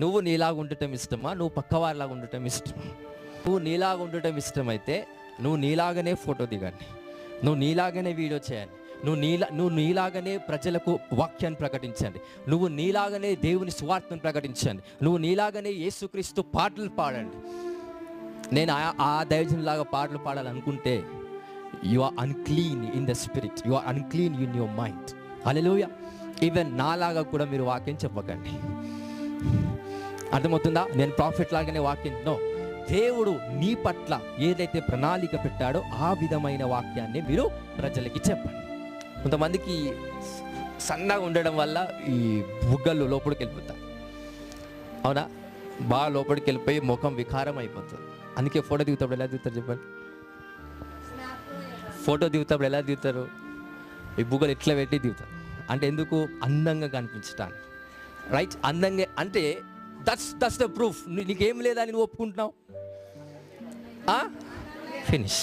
నువ్వు నీలాగా ఉండటం ఇష్టమా? నువ్వు పక్కవారిలాగా ఉండటం ఇష్టమా? నువ్వు నీలాగా ఉండటం ఇష్టమైతే నువ్వు నీలాగానే ఫోటో దిగండి. నువ్వు నీలాగానే వీడియో చేయండి. నువ్వు నీలా నువ్వు నీలాగనే ప్రజలకు వాక్యాన్ని ప్రకటించండి. నువ్వు నీలాగనే దేవుని స్వార్థను ప్రకటించండి. నువ్వు నీలాగానే యేసుక్రీస్తు పాటలు పాడండి. నేను ఆ- ఆ దైవజనులాగా పాటలు పాడాలనుకుంటే you are unclean in the spirit you are unclean in your mind alleluia even నాలాగా కూడా మీరు వాక్యం చెప్పకండి. అర్థమవుతుందా? నేను ప్రాఫిట్ లాగానే వాక్యం నో. దేవుడు నీ పట్ల ఏదైతే ప్రణాళిక పెట్టాడో ఆ విధమైన వాక్యాన్ని మీరు ప్రజలకి చెప్పండి. కొంతమందికి సన్నగా ఉండడం వల్ల ఈ బుగ్గలు లోపలికి వెళ్ళిపోతాయి. అవునా? బాగా లోపలికి వెళ్ళిపోయి ముఖం వికారం అయిపోతుంది. అందుకే ఫోటో దిగుతాడు ఎలా దిగుతారు చెప్పండి? ఫోటో దిగుతాడు ఎలా దిగుతారు? ఈ బుగ్గలు ఎట్లా పెట్టి దిగుతారు. అంటే ఎందుకు? అందంగా కనిపించటానికి. రైట్ అందంగా అంటే దట్స్ దట్స్ ద ప్రూఫ్ నీకేం లేదా అని నువ్వు ఒప్పుకుంటున్నావు? ఫినిష్